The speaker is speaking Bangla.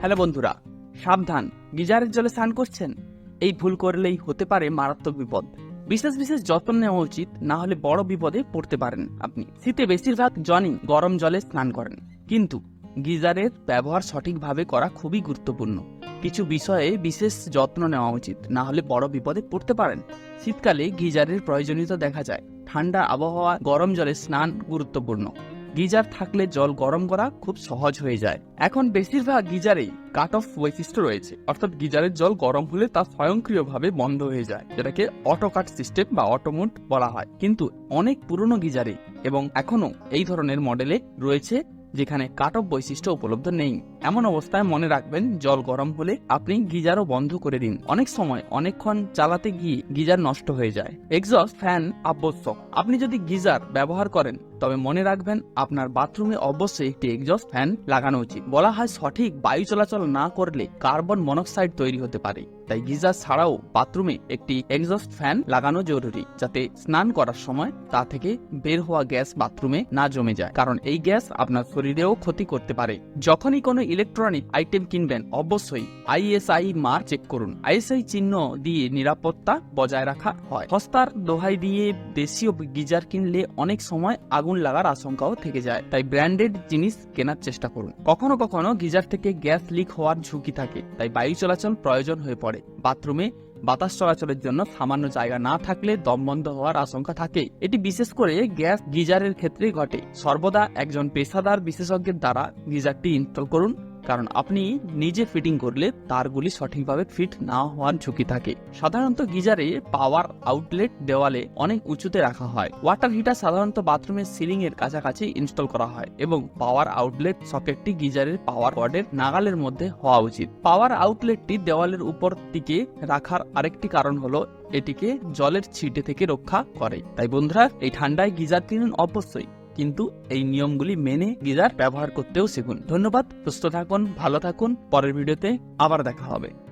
হ্যালো বন্ধুরা, সাবধান। গিজারের জলে স্নান করছেন? এই ভুল করলেই হতে পারে মারাত্মক বিপদ। বিশেষ বিশেষ যত্ন নেওয়া উচিত, না হলে বড় বিপদে পড়তে পারেন আপনি। শীতে বেশিরভাগ জনই গরম জলে স্নান করেন। কিন্তু গিজারের ব্যবহার সঠিকভাবে করা খুবই গুরুত্বপূর্ণ। কিছু বিষয়ে বিশেষ যত্ন নেওয়া উচিত, না হলে বড় বিপদে পড়তে পারেন। শীতকালে গিজারের প্রয়োজনীয়তা দেখা যায়। ঠান্ডা আবহাওয়া, গরম জলে স্নান গুরুত্বপূর্ণ। গিজার থাকলে জল গরম করা খুব সহজ হয়ে যায়। এখন বেশিরভাগ গিজারেই কাট অফ বৈশিষ্ট্য রয়েছে। অর্থাৎ গিজারের জল গরম হলে তা স্বয়ংক্রিয়ভাবে বন্ধ হয়ে যায়, যেটাকে অটো কাট সিস্টেম বা অটোমোট বলা হয়। কিন্তু অনেক পুরনো গিজারে এবং এখনও এই ধরনের মডেলে রয়েছে, যেখানে কাট অফ বৈশিষ্ট্য উপলব্ধ নেই। এমন অবস্থায় মনে রাখবেন, জল গরম হলে আপনি গিজারও বন্ধ করে দিন। অনেক সময় অনেকক্ষণ চালাতে গিয়ে গিজার নষ্ট হয়ে যায়। এক্সস্ট ফ্যান আবশ্যক। আপনি যদি গিজার ব্যবহার করেন তবে মনে রাখবেন, আপনার বাথরুমে অবশ্যই একটি এক্সস্ট ফ্যান লাগানো উচিত। বলা হয় সঠিক বায়ু চলাচল না করলে কার্বন মনোক্সাইড তৈরি হতে পারে। তাই গিজার ছাড়াও বাথরুমে একটি এক্সস্ট ফ্যান লাগানো জরুরি, যাতে স্নান করার সময় তা থেকে বের হওয়া গ্যাস বাথরুমে না জমে যায়। কারণ এই গ্যাস আপনার শরীরেও ক্ষতি করতে পারে। যখনই কোনো ইলেকট্রনিক আইটেম কিনবেন, অবশ্যই আইএসআই মার চেক করুন। আইএসআই চিহ্ন দিয়ে নিরাপত্তা বজায় রাখা হয়। সস্তার দোহাই দিয়ে দেশীয় গিজার কিনলে অনেক সময় আগুন লাগার আশঙ্কাও থেকে যায়। তাই ব্র্যান্ডেড জিনিস কেনার চেষ্টা করুন। কখনো কখনো গিজার থেকে গ্যাস লিক হওয়ার ঝুঁকি থাকে, তাই বায়ু চলাচল প্রয়োজন হয়ে পড়ে। বাথরুমে বাতাস চলাচলের জন্য সামান্য জায়গা না থাকলে দম বন্ধ হওয়ার আশঙ্কা থাকে। এটি বিশেষ করে গ্যাস গিজারের ক্ষেত্রে ঘটে। সর্বদা একজন পেশাদার বিশেষজ্ঞের দ্বারা গিজারটি ইনস্টল করুন। কারণ আপনি নিজে ফিটিং করলে তারগুলি সঠিকভাবে ফিট না হওয়ার ঝুঁকি থাকে। সাধারণত গিজারে পাওয়ার আউটলেট দেওয়ালে অনেক উঁচুতে রাখা হয়। ওয়াটার হিটার সাধারণত বাথরুমের সিলিং এর কাছাকাছি ইনস্টল করা হয় এবং পাওয়ার আউটলেট সকেটটি গিজারের পাওয়ার কর্ডের নাগালের মধ্যে হওয়া উচিত। পাওয়ার আউটলেটটি দেওয়ালের উপর দিকে রাখার আরেকটি কারণ হলো এটিকে জলের ছিটে থেকে রক্ষা করে। তাই বন্ধুরা, এই ঠান্ডায় গিজার কিনুন অবশ্যই। কিন্তু এই নিয়মগুলি মেনে গিজার ব্যবহার করতেও শিখুন। ধন্যবাদ, সুস্থ থাকুন, ভালো থাকুন। পরের ভিডিওতে আবার দেখা হবে।